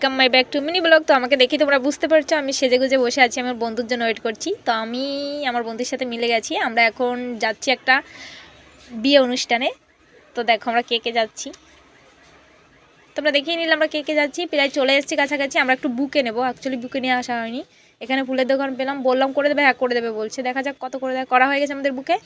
Welcome my back to mini blog তো আমাকে দেখি তোমরা বুঝতে পারছ, আমি সেজে গুজে বসে আছি, আমার বন্ধুর জন্য ওয়েট করছি। তো আমি আমার বন্ধুর সাথে মিলে গেছি, আমরা এখন যাচ্ছি একটা বিয়ে অনুষ্ঠানে। তো দেখো আমরা কে কে যাচ্ছি। তোমরা দেখিয়ে নিলে আমরা কে কে যাচ্ছি, প্রায় চলে এসেছি কাছাকাছি, আমরা একটু বুকে নেব। অ্যাকচুয়ালি বুকে নিয়ে আসা হয়নি। এখানে ফুলের দোকান পেলাম, বললাম করে দেবে হ্যাঁ করে দেবে বলছে। দেখা যাক কত করে দেয়, করা হয়ে গেছে আমাদের বুকে।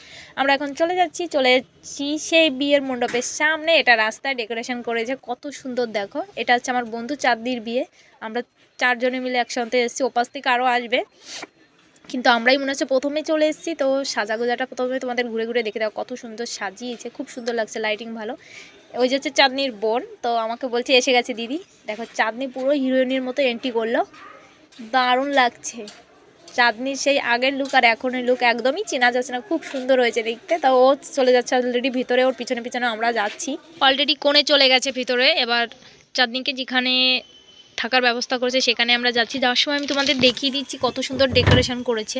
আমরা এখন চলে যাচ্ছি চলে যাচ্ছি সেই বিয়ের মণ্ডপের সামনে। এটা রাস্তায় ডেকোরেশন করেছে, কত সুন্দর, দেখো। এটা হচ্ছে আমার বন্ধু চাঁদনির বিয়ে। আমরা চারজনে মিলে একসাথে এসেছি, ওপাশ থেকে আরও আসবে। কিন্তু আমরাই মনে হচ্ছে প্রথমে চলে এসেছি, তো সাজাগোজাটা প্রথমে তোমাদের ঘুরে ঘুরে দেখে দাও। কত সুন্দর সাজিয়েছে, খুব সুন্দর লাগছে লাইটিং ভালো। ওই যে হচ্ছে চাঁদনির বোন, তো আমাকে বলছে, এসে গেছে, দিদি। দেখো, চাঁদনি পুরো হিরোইনের মতো এন্ট্রি করল। দারুণ লাগছে। চাঁদনির সেই আগের লুক আর এখনের লুক একদমই চেনা যাচ্ছে না, খুব সুন্দর হয়েছে দেখতে। তা ও চলে যাচ্ছে অলরেডি ভিতরে, ওর পিছনে পিছনে আমরা যাচ্ছি। অলরেডি কোণে চলে গেছে ভিতরে, এবার চাঁদনিকে যেখানে থাকার ব্যবস্থা করেছে সেখানে আমরা যাচ্ছি। যাওয়ার সময় আমি তোমাদের দেখিয়ে দিচ্ছি কত সুন্দর ডেকোরেশন করেছে।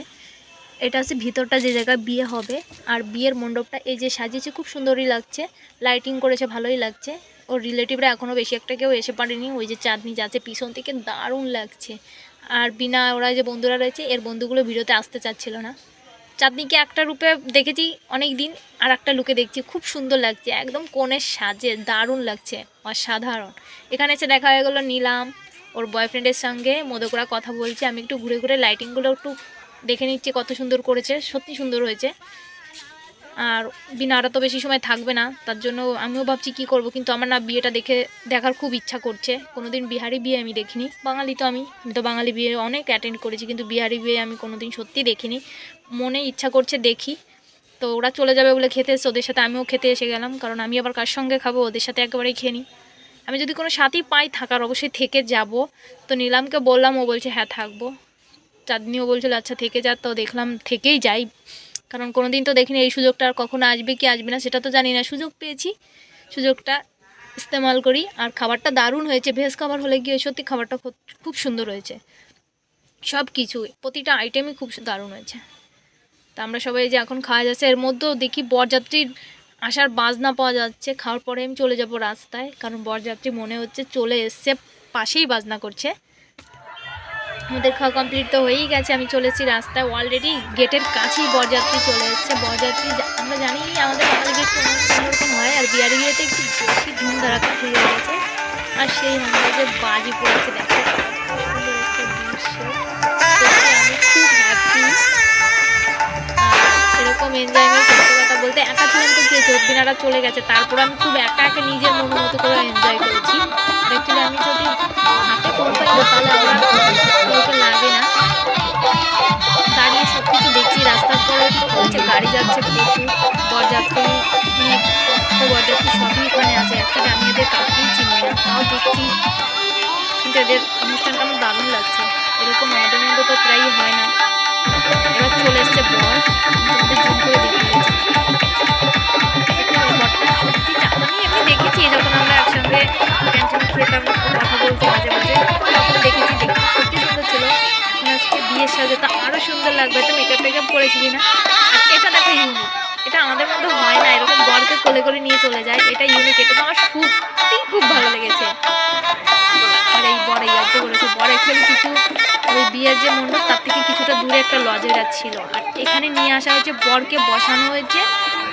এটা হচ্ছে ভিতরটা যে জায়গায় বিয়ে হবে, আর বিয়ের মণ্ডপটা এই যে সাজিয়েছে খুব সুন্দরই লাগছে। লাইটিং করেছে, ভালোই লাগছে। ওর রিলেটিভরা এখনও বেশি একটা কেউ এসে পারেনি। ওই যে চাঁদনি যাচ্ছে পিছন থেকে, দারুণ লাগছে। আর বিনা ওরা যে বন্ধুরা রয়েছে, এর বন্ধুগুলো ভিডিওতে আসতে চাচ্ছিল না। চাঁদনিকে একটা রূপে দেখেছি অনেক দিন আর একটা লুকে দেখছি, খুব সুন্দর লাগছে, একদম কোণের সাজে, দারুণ লাগছে, অসাধারণ। এখানে এসে দেখা হয়ে গেলো নিলাম, ওর বয়ফ্রেন্ডের সঙ্গে মদকরা কথা বলছে, আমি একটু ঘুরে ঘুরে লাইটিংগুলো একটু দেখে নিচ্ছি কত সুন্দর করেছে, সত্যি সুন্দর হয়েছে। আর বিনারা তো বেশি সময় থাকবে না, তার জন্য আমিও ভাবছি কি করব, কিন্তু আমার না বিয়েটা দেখে দেখার খুব ইচ্ছা করছে। কোনোদিন বিহারি বিয়ে আমি দেখিনি, বাঙালি তো আমি আমি তো বাঙালি বিয়ে অনেক অ্যাটেন্ড করেছি, কিন্তু বিহারি বিয়ে আমি কোনোদিন সত্যি দেখিনি। মনে ইচ্ছা করছে দেখি, তো ওরা চলে যাবে বলে খেতে এসে ওদের সাথে আমিও খেতে এসে গেলাম, কারণ আমি আবার কার সঙ্গে খাব, ওদের সাথে একেবারেই খেয়ে নিই আমি যদি কোনো সাথী পাই থাকার, অবশ্যই থেকে যাব। তো নিলামকে বললাম, ও বলছে হ্যাঁ থাকব। চাঁদনিও বলছিল আচ্ছা থেকে যা। তো দেখলাম, থেকেই যাই। কারণ কোনো দিন তো দেখিনি এই সুযোগটা আর কখনো আসবে কি আসবে না, সেটা তো জানি না। সুযোগ পেয়েছি, সুযোগটা ইস্তেমাল করি। আর খাবারটা দারুণ হয়েছে, ভেজ খাবার হলে গিয়ে সত্যি খাবারটা খুব সুন্দর হয়েছে। সব কিছু, প্রতিটা আইটেমই খুব দারুণ হয়েছে। তা আমরা সবাই যে এখন খাওয়া যাচ্ছে, এর মধ্যেও দেখি বরযাত্রীর আসার বাজনা পাওয়া যাচ্ছে। খাওয়ার পরে আমি চলে যাব রাস্তায়, কারণ বরযাত্রী মনে হচ্ছে চলে এসছে, পাশেই বাজনা করছে। আমাদের খাওয়া কমপ্লিট তো হয়েই গেছে। আমি চলেছি রাস্তায় অলরেডি গেটের কাছেই বরযাত্রী চলে এসছে। বরযাত্রী আমরা জানি আমাদের বাঙালি একটু অন্যরকম হয়, আর বিহারি বিয়েতে একটু বেশি ধুম ধারাকা হয়ে গেছে। আর সেই যে বাজি পড়েছে, দেখো আমি খুব হ্যাপি এরকম এনজয়মেন্ট চোদ্দিনারা চলে গেছে। তারপর আমি খুব একা একা নিজের মন মতো করে এনজয় করেছি। অ্যাকচুয়ালি আমি যদি হাতে পাই তাহলে আমার কাউকে লাগে না। দাঁড়িয়ে সব কিছু দেখছি, রাস্তার পরে তো হচ্ছে, গাড়ি যাচ্ছে প্রচুর, বরযাত্রী বরযাত্রী সবই এখানে আছে। অ্যাকচুয়ালি আমি এদের কাউকেই চিনি না, তাও দেখছি কিন্তু এদের অনুষ্ঠানটা আমার দারুণ লাগছে। এরকম আমাদের মধ্যে তো প্রায়ই হয় না। এবার চলে এসছে বর জুম করে আমি এমনি দেখেছি যখন আমরা একসঙ্গে ক্যান্টিনে দেখেছি সুন্দর আজকে বিয়ের সাজে তো আরও সুন্দর লাগবে তো মেকআপ টেকআপ করেছিলি না এটা দেখো ইউনিক এটা আমাদের মধ্যে হয় না, এরকম বরকে কোলে করে নিয়ে চলে যায়, এটা ইউনিক এটা তো আমার সত্যি খুব ভালো লেগেছে। আর এই, বর আজকে করেছে বর অ্যাকচুয়ালি কিছু বিয়ের যে মণ্ডপ, তার থেকে কিছুটা দূরে একটা লজে যাচ্ছিল আর এখানে নিয়ে আসা হয়েছে, বরকে বসানো হয়েছে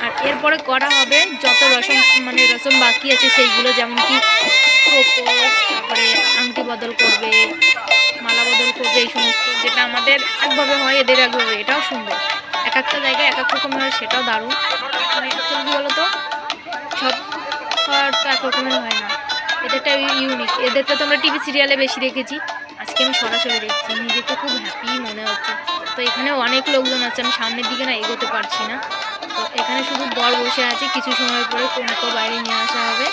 আর এরপরে করা হবে যত রসম মানে রসম বাকি আছে সেইগুলো, যেমন কি তারপরে আংটি বদল করবে, মালা বদল করবে, এই সমস্ত যেটা আমাদের একভাবে হয়, এদের একভাবে, এটাও সুন্দর। এক একটা জায়গায় এক এক রকমের হয়, সেটাও দারুণ। মানে কী বলো তো সব তো এক রকমের হয় না। এদেরটা ইউনিক এদেরটা তো আমরা টিভি সিরিয়ালে বেশি দেখেছি। আজকে আমি সরাসরি দেখছি, নিজেকে খুব হ্যাপি মনে হচ্ছে। তো এখানে অনেক লোকজন আছে, আমি সামনের দিকে না এগোতে পারছি না। এখানে শুধু বর বসে আছে, কিছু সময় পরে কনেকে বাইরে নিয়ে আসা হবে।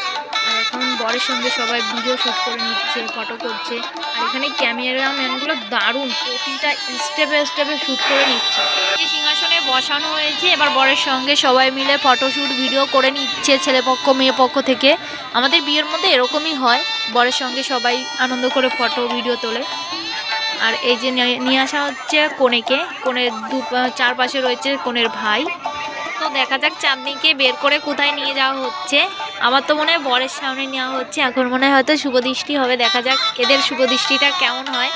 আর এখন বরের সঙ্গে সবাই ভিডিও শ্যুট করে নিচ্ছে ফটো করছে। আর এখানে ক্যামেরাম্যানগুলো দারুণ, প্রতিটা স্টেপে স্টেপে শ্যুট করে নিচ্ছে। সিংহাসনে বসানো হয়েছে, এবার বরের সঙ্গে সবাই মিলে ফটোশ্যুট ভিডিও করে নিচ্ছে ছেলে পক্ষ, মেয়ে পক্ষ থেকে। আমাদের বিয়ের মধ্যে এরকমই হয়, বরের সঙ্গে সবাই আনন্দ করে ফটো ভিডিও তোলে। আর এই যে নিয়ে- নিয়ে আসা হচ্ছে কনেকে, কনের দু চারপাশে রয়েছে কনের ভাই। তো দেখা যাক চাঁদনিকে বের করে কোথায় নিয়ে যাওয়া হচ্ছে। আমার তো মনে হয় বরের সামনে নেওয়া হচ্ছে। এখন মনে হয় হয়তো শুভদৃষ্টি হবে। দেখা যাক এদের শুভদৃষ্টিটা কেমন হয়।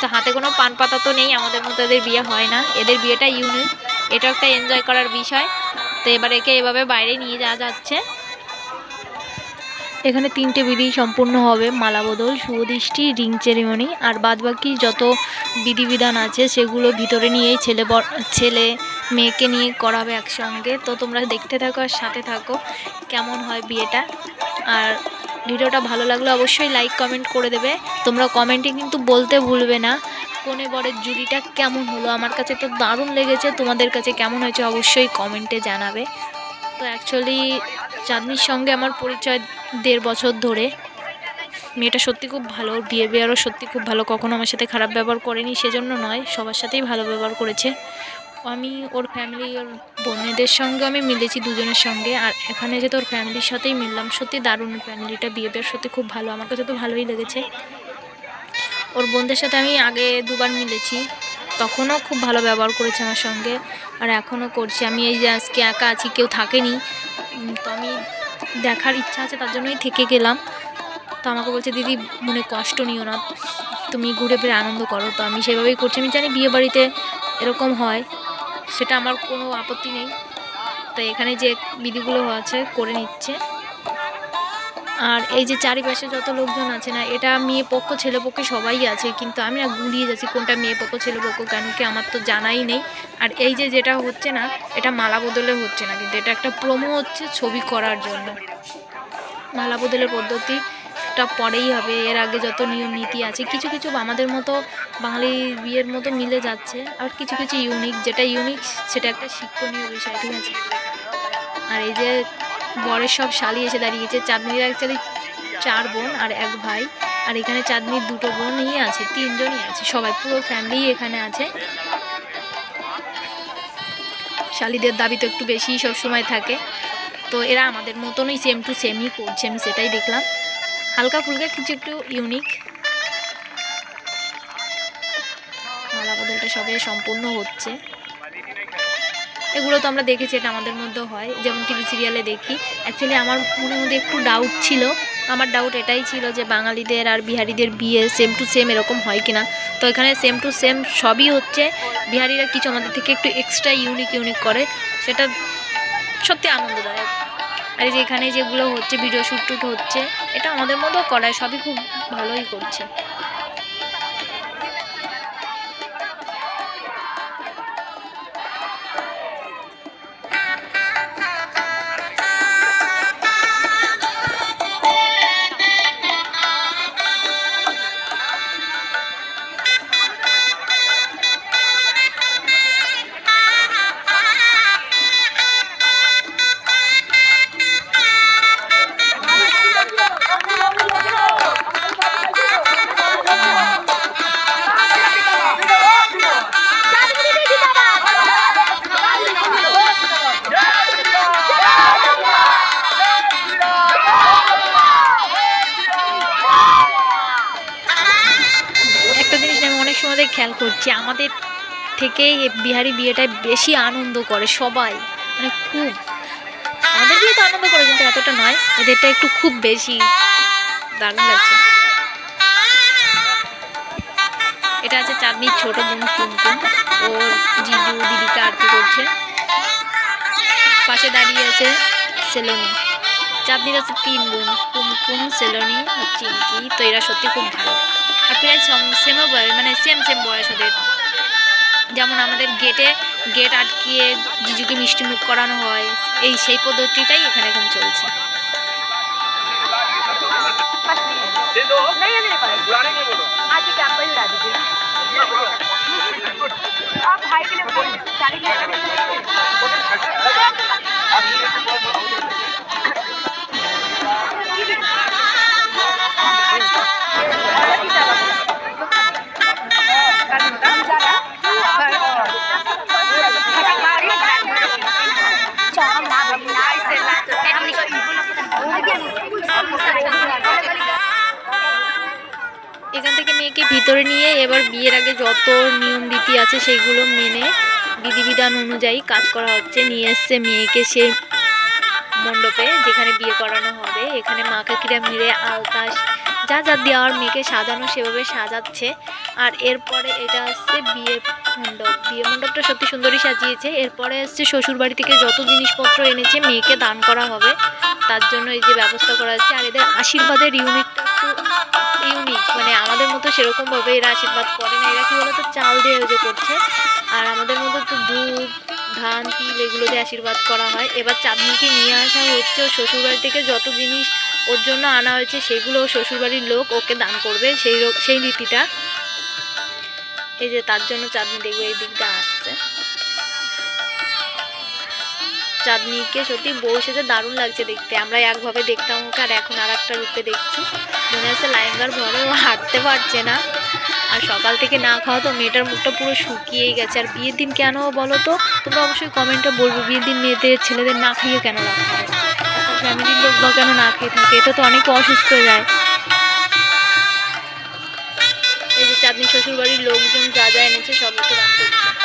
তো হাতে কোনো পান পাতা তো নেই। আমাদের মতো এদের বিয়ে হয় না। এদের বিয়েটা ইউনিক এটা একটা এনজয় করার বিষয়। তো এবার একে এভাবে বাইরে নিয়ে যাওয়া যাচ্ছে। এখানে তিনটে বিধি সম্পূর্ণ হবে। মালা বদল শুভদৃষ্টি, রিং সেরিমনি আর বাদবাকি যত বিধিবিধান আছে সেগুলো ভিতরে নিয়েই ছেলে ছেলে মেয়েকে নিয়ে করাবে একসঙ্গে। তো তোমরা দেখতে থাকো আর সাথে থাকো কেমন হয় বিয়েটা। আর ভিডিওটা ভালো লাগলে অবশ্যই লাইক কমেন্ট করে দেবে। তোমরা কমেন্টে কিন্তু বলতে ভুলবে না কোনে বরের জুড়িটা কেমন হলো। আমার কাছে তো দারুণ লেগেছে। তোমাদের কাছে কেমন হয়েছে অবশ্যই কমেন্টে জানাবে। তো অ্যাকচুয়ালি চাঁদনির সঙ্গে আমার পরিচয় দেড় বছর ধরে। মেয়েটা সত্যি খুব ভালো, ওর বিহেভিয়ারও সত্যি খুব ভালো, কখনো আমার সাথে খারাপ ব্যবহার করেনি সেজন্য নয়, সবার সাথেই ভালো ব্যবহার করেছে। আমি ওর ফ্যামিলি ওর বোনেদের সঙ্গে আমি মিলেছি দুজনের সঙ্গে, আর এখানে যে তোর ফ্যামিলির সাথেই মিললাম, সত্যি দারুণ ফ্যামিলিটা বিহেভিয়ার সত্যি খুব ভালো, আমার কাছে তো ভালোই লেগেছে। ওর বোনদের সাথে আমি আগে দুবার মিলেছি। তখনও খুব ভালো ব্যবহার করেছে আমার সঙ্গে আর এখনও করছে। আমি এই যে আজকে একা আছি, কেউ থাকেনি। তো আমি দেখার ইচ্ছা আছে, তার জন্যই থেকে গেলাম। তো আমাকে বলছে, দিদি, মনে কষ্ট নিও না। তুমি ঘুরে ফিরে আনন্দ করো। তো আমি সেভাবেই করছি। আমি জানি বিয়ে বাড়িতে এরকম হয়, সেটা আমার কোনো আপত্তি নেই। তো এখানে যে বিধিগুলো আছে, করে নিচ্ছে। আর এই যে চারিপাশে যত লোকজন আছে না, এটা মেয়ে পক্ষ, ছেলে পক্ষ সবাই আছে, কিন্তু আমি না গুলিয়ে যাচ্ছি কোনটা মেয়ে পক্ষ, ছেলে পক্ষ, কেন কি আমার তো জানাই নেই। আর এই যে যেটা হচ্ছে না, এটা মালা বদলে হচ্ছে না, কিন্তু এটা একটা প্রোমো হচ্ছে ছবি করার জন্য। মালা বদলের পদ্ধতি পদ্ধতিটা পরেই হবে, এর আগে যত নিয়ম নীতি আছে, কিছু কিছু আমাদের মতো বাঙালি বিয়ের মতো মিলে যাচ্ছে, আর কিছু কিছু ইউনিক যেটা ইউনিক সেটা একটা শিক্ষণীয় বিষয়, ঠিক আছে? আর এই যে বরের সব শালি এসে দাঁড়িয়েছে। চাঁদনির অ্যাকচুয়ালি চার বোন আর এক ভাই। আর এখানে চাঁদনির দুটো বোনই আছে, তিনজনই আছে। সবাই পুরো ফ্যামিলি এখানে আছে। শালিদের দাবি তো একটু বেশি সব সময় থাকে। তো এরা আমাদের মতনই সেম টু সেমই করছে, আমি সেটাই দেখলাম। হালকা ফুলকা কিছু একটু ইউনিক মালা বদলটা সবে সম্পূর্ণ হচ্ছে। এগুলো তো আমরা দেখেছি, এটা আমাদের মধ্যেও হয়। যেমন টিভি সিরিয়ালে দেখি। অ্যাকচুয়ালি আমার মনের মধ্যে একটু ডাউট ছিল। আমার ডাউট এটাই ছিল যে বাঙালিদের আর বিহারিদের বিয়ে সেম টু সেম এরকম হয় কিনা। তো এখানে সেম টু সেম সবই হচ্ছে। বিহারিরা কিছু আমাদের থেকে একটু এক্সট্রা ইউনিক ইউনিক করে। সেটা সত্যি আনন্দদায়ক। আর যে এখানে যেগুলো হচ্ছে ভিডিও শ্যুট টুট হচ্ছে, এটা আমাদের মধ্যেও করায়। সবই খুব ভালোই করছে। খেয়াল করছি। আমাদের থেকে বিহারি বিয়েটায় বেশি আনন্দ করে সবাই। মানে খুব। আমাদের বিয়ে তো আনন্দ করে, কিন্তু এতটা নয়। এদেরটা একটু খুব বেশি দারুণ লাগছে। এটা আছে চাঁদনির ছোট বোন কুমকুম ওর জিজু দিদিকে আরতি করছে। পাশে দাঁড়িয়ে আছে সেলোনি। চাঁদনির আছে তিন বোন। কুমকুম সেলোনি চিঙ্কি তো এরা সত্যি খুব ভালো। প্রায় সেমও মানে সেম সেম বয়স ওদের। যেমন আমাদের গেটে গেট আটকিয়ে জিজুকে মিষ্টি মুখ করানো হয়, এই সেই পদ্ধতিটাই এখানে এখন চলছে। এখান থেকে মেয়েকে ভিতরে নিয়ে এবার বিয়ের আগে যত নিয়ম রীতি আছে সেইগুলো মেনে বিধিবিধান অনুযায়ী কাজ করা হচ্ছে। নিয়ে এসছে মেয়েকে সে মণ্ডপে যেখানে বিয়ে করানো হবে। এখানে মা কাকিরা মিলে আলতা যা যা দেওয়ার মেয়েকে সাজানো সেভাবে সাজাচ্ছে। আর এরপরে এটা আসছে বিয়ে মণ্ডপ। বিয়ে মণ্ডপটা সত্যি সুন্দরই সাজিয়েছে। এরপরে আসছে শ্বশুরবাড়ি থেকে যত জিনিসপত্র এনেছে মেয়েকে দান করা হবে। তার জন্য এই যে ব্যবস্থা করা হচ্ছে। আর এদের আশীর্বাদের ইউনিকটা একটু ইউনিক। মানে আমাদের মতো সেরকমভাবে এরা আশীর্বাদ করে না। এরা কি বলতো? চাল দিয়ে যে করছে। আর আমাদের মতো তো দুধ ধান, তিল এগুলো দিয়ে আশীর্বাদ করা হয়। এবার চাঁদনিকে নিয়ে আসা হচ্ছে শ্বশুরবাড়ি থেকে যত জিনিস ওর জন্য আনা হয়েছে সেগুলো শ্বশুরবাড়ির লোক ওকে দান করবে সেই সেই রীতিটা। এই যে তার জন্য চাঁদনি দেখবে এই দিকটা আসছে। চাঁদনিকে সত্যি বউ সেজে দারুণ লাগছে দেখতে। আমরা একভাবে দেখতাম ওকে আর এখন আর একটা রূপে দেখছি। মনে হচ্ছে লাইঙ্গার ভরে ও হাঁটতে পারছে না। আর সকাল থেকে না খাওয়া তো মেয়েটার মুখটা পুরো শুকিয়েই গেছে। আর বিয়ের দিন কেন বলো তো? তোমরা অবশ্যই কমেন্টে বলবে, বিয়ের দিন মেয়েদের ছেলেদের না খাইয়ে কেন রাখা হয়? ফ্যামিলির লোক বা কেন না খেয়ে থাকে? এটা তো অনেক অসুস্থ যায়। এই যে চাঁদনি শ্বশুর বাড়ির লোকজন যা যা এনেছে সব ওকে দান করছে।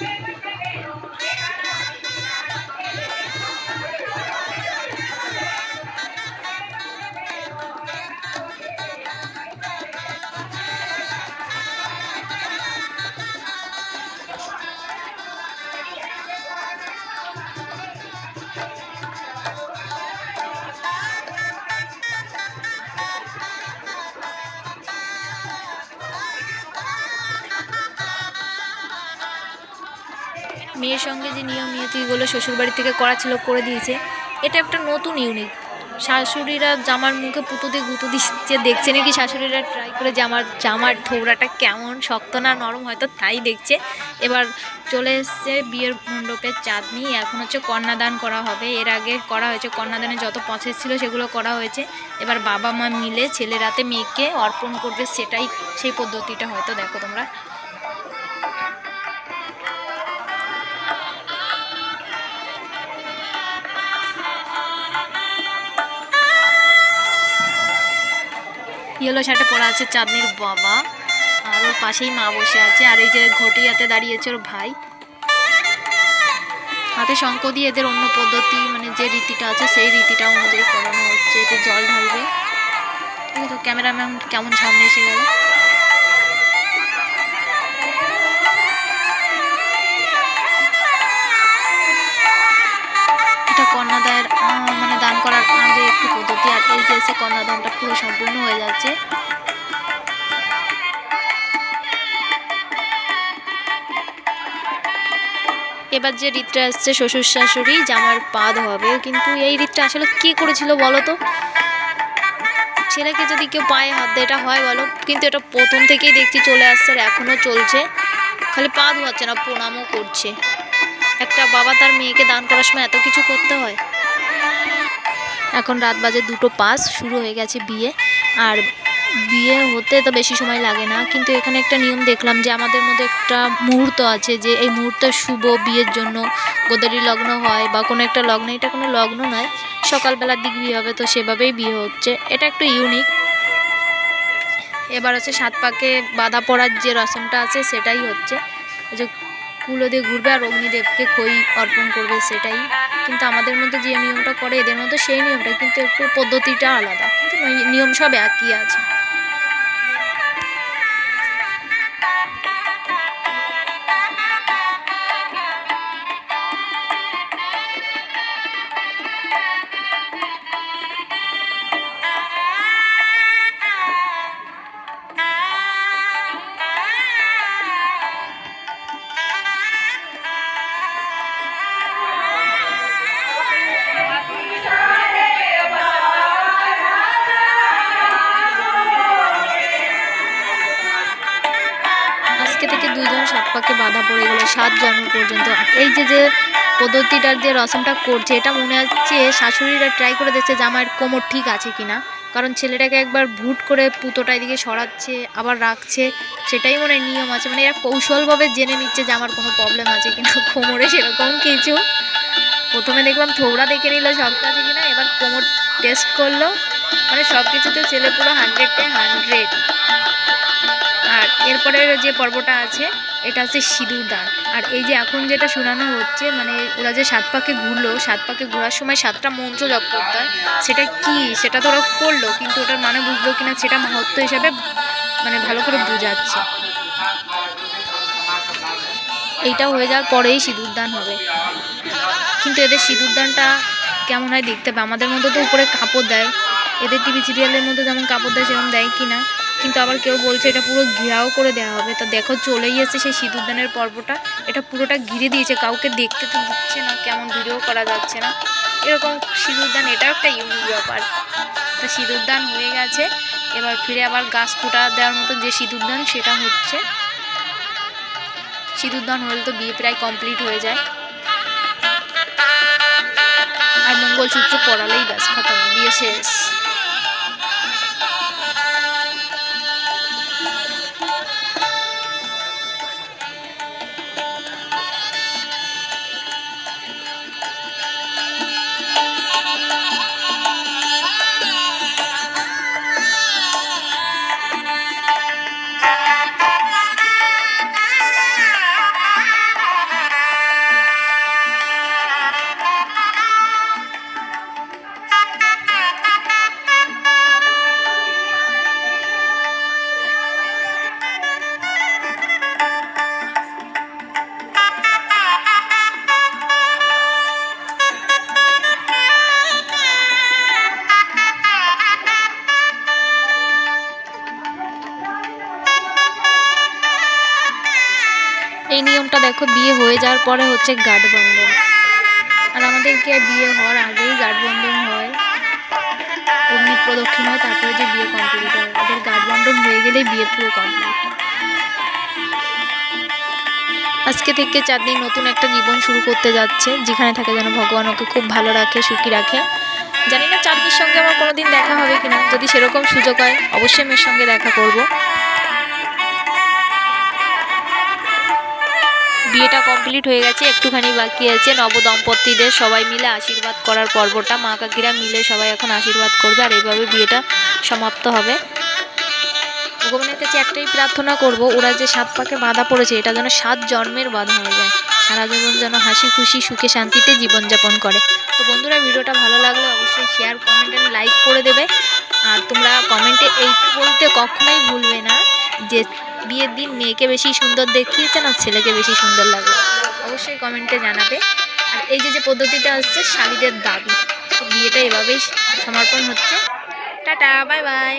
Okay, নীতিগুলো শ্বশুরবাড়ি থেকে করা ছিল করে দিয়েছে। এটা একটা নতুন ইউনিক। শাশুড়িরা জামার মুখে পুতো দিয়ে গুঁতো দিচ্ছে দেখছে নাকি শাশুড়িরা ট্রাই করে জামার জামার থোবড়াটা কেমন শক্ত না নরম হয়তো তাই দেখছে। এবার চলে এসছে বিয়ের মণ্ডপের চাঁদনি। এখন হচ্ছে কন্যাদান করা হবে। এর আগে করা হয়েছে, কন্যাদানে যত প্রসেস ছিল সেগুলো করা হয়েছে। এবার বাবা মা মিলে ছেলেরাতে মেয়েকে অর্পণ করবে সেটাই, সেই পদ্ধতিটা হয়তো দেখো তোমরা। ইয়েলো শার্টে পরা আছে চাঁদনির বাবা। আর ওর পাশেই মা বসে আছে। আর এই যে ঘটি হাতে দাঁড়িয়েছে ওর ভাই। হাতে শঙ্খ দিয়ে এদের অন্য পদ্ধতি মানে যে রীতিটা আছে সেই রীতিটা অনুযায়ী করানো হচ্ছে। এতে জল ঢালবে। ঠিক আছে ক্যামেরাম্যান কেমন সামনে এসে গেল। এটা কন্যাদায়ের একটু পদ্ধতি আর এই যে এসে কন্যাদানটা পুরো সম্পূর্ণ হয়ে যাচ্ছে। এবার যে রীতটা আসছে, শ্বশুর শাশুড়ি, জামার পাদ হবে। কিন্তু এই রীতটা আসলে কে করেছিল বলো তো? ছেলেকে যদি কেউ পায়ে হাত দেয়, এটা হয় বলো। কিন্তু এটা প্রথম থেকেই দেখছি চলে আসছে আর এখনও চলছে। খালি পা ধোয়াচ্ছে না, প্রণামও করছে। একটা বাবা তার মেয়েকে দান করার সময় এত কিছু করতে হয়। এখন রাত বাজে দুটো পাস শুরু হয়ে গেছে বিয়ে। আর বিয়ে হতে তো বেশি সময় লাগে না, কিন্তু এখানে একটা নিয়ম দেখলাম যে আমাদের মধ্যে একটা মুহূর্ত আছে যে এই মুহূর্ত শুভ বিয়ের জন্য, গোদারি লগ্ন হয় বা কোনো একটা লগ্ন, এটা কোনো লগ্ন নয়, সকালবেলার দিক বিয়ে হবে তো সেভাবেই বিয়ে হচ্ছে। এটা একটু ইউনিক এবার হচ্ছে সাত পাকে বাধা পড়ার যে রসমটা আছে সেটাই হচ্ছে। যে কুলো দিয়ে ঘুরবে আর অগ্নিদেবকে খই অর্পণ করবে সেটাই। কিন্তু আমাদের মধ্যে যে নিয়মটা করে, এদের মধ্যে সেই নিয়মটা কিন্তু একটু পদ্ধতিটা আলাদা। কিন্তু নিয়ম সব একই আছে। পাকে বাধা পড়ে গেলো সাত জন্ম পর্যন্ত। এই যে যে পদ্ধতিটার যে রসমটা করছে, এটা মনে হচ্ছে শাশুড়িরা ট্রাই করে দেখছে জামাইয়ের কোমর ঠিক আছে কিনা। কারণ ছেলেটাকে একবার ভুট করে পুতোটা এদিকে সরাচ্ছে, আবার রাখছে, সেটাই মনে নিয়ম আছে। মানে এরা কৌশলভাবে জেনে নিচ্ছে যে আমার কোনো প্রবলেম আছে কিনা, কোমরে সেরকম কিছু। প্রথমে দেখলাম থোবড়া দেখে নিল শক্ত আছে কিনা, এবার কোমর টেস্ট করল। মানে সব কিছুতে ছেলে পুরো হান্ড্রেডে হান্ড্রেড আর এরপরের যে পর্বটা আছে, এটা হচ্ছে সিঁদুর দান। আর এই যে এখন যেটা শোনানো হচ্ছে মানে ওরা যে সাত পাকে ঘুরলো, সাত পাকে ঘোরার সময় সাতটা মন্ত্র জপ করতে হয়। সেটা কি? সেটা তো ওরা করল, কিন্তু ওটার মানে বুঝলো কিনা সেটা মহত্ব হিসাবে মানে ভালো করে বোঝাচ্ছে। এইটা হয়ে যাওয়ার পরেই সিঁদুর দান হবে। কিন্তু এদের সিঁদুর দানটা কেমন হয় দেখতে হবে? আমাদের মধ্যে তো উপরে কাপড় দেয়। এদের টিভি সিরিয়ালের মধ্যে যেমন কাপড় দেয়, সেরকম দেয় কি না কিন্তু আবার কেউ বলছে এটা পুরো ঘেরাও করে দেওয়া হবে। তো দেখো চলেই এসেছে সেই সিঁদুরদানের পর্বটা। এটা পুরোটা ঘিরে দিয়েছে, কাউকে দেখতে তো দিচ্ছে না, কেমন ভিডিও করা যাচ্ছে না। এরকম সিঁদুরদান এটাও একটা ইউনিক ব্যাপার। তা সিঁদুরদান হয়ে গেছে, এবার ফিরে আবার গাছ ফুটা দেওয়ার মতো যে সিঁদুরদান সেটা হচ্ছে। সিঁদুরদান হলে তো বিয়ে প্রায় কমপ্লিট হয়ে যায়। আর মঙ্গলসূত্র পড়ালেই ব্যাস খতম বিয়ে শেষ। এই নিয়মটা দেখো, বিয়ে হয়ে যাওয়ার পরে হচ্ছে গাঢ় বন্ধন আর আমাদেরকে বিয়ে হওয়ার আগেই গাঢ় বন্ধন হয়। অগ্নি প্রদক্ষিণ হয়, তারপরে যে বিয়ে কমপ্লিট হয়। ওদের গাঢ় বন্ধন হয়ে গেলেই বিয়ে পুরো কমপ্লিট আজকে থেকে চাঁদনি নতুন একটা জীবন শুরু করতে যাচ্ছে, যেখানে থাকে যেন ভগবান ওকে খুব ভালো রাখে, সুখী রাখে। জানি না চাঁদনির সঙ্গে আমার কোনোদিন দেখা হবে কিনা, যদি সেরকম সুযোগ হয়, অবশ্যই মেয়ের সঙ্গে দেখা করব। বিয়েটা কমপ্লিট হয়ে গেছে, একটুখানি বাকি আছে। নবদম্পতিদের সবাই মিলে আশীর্বাদ করার পর্বটা। মা কাকিরা মিলে সবাই এখন আশীর্বাদ করবে আর এইভাবে বিয়েটা সমাপ্ত হবে। ভগবানের কাছে একটাই প্রার্থনা করব, ওরা যে সাত পাকে বাঁধা পড়েছে, এটা যেন সাত জন্মের বাধা হয়ে যায়। সারা জীবন যেন হাসি খুশি, সুখে, শান্তিতে জীবনযাপন করে। তো বন্ধুরা, ভিডিওটা ভালো লাগলে অবশ্যই শেয়ার কমেন্ট অ্যান্ড লাইক করে দেবে। আর তোমরা কমেন্টে এইটা বলতে কখনোই ভুলবে না যে বিয়ের দিন মেয়েকে বেশি সুন্দর দেখিয়েছে না ছেলেকে বেশি সুন্দর লাগল অবশ্যই কমেন্টে জানাবে। আর এই যে যে পদ্ধতিটা হচ্ছে শালিদের দাবি। বিয়েটা এভাবেই সমর্পণ হচ্ছে। Tata, bye bye.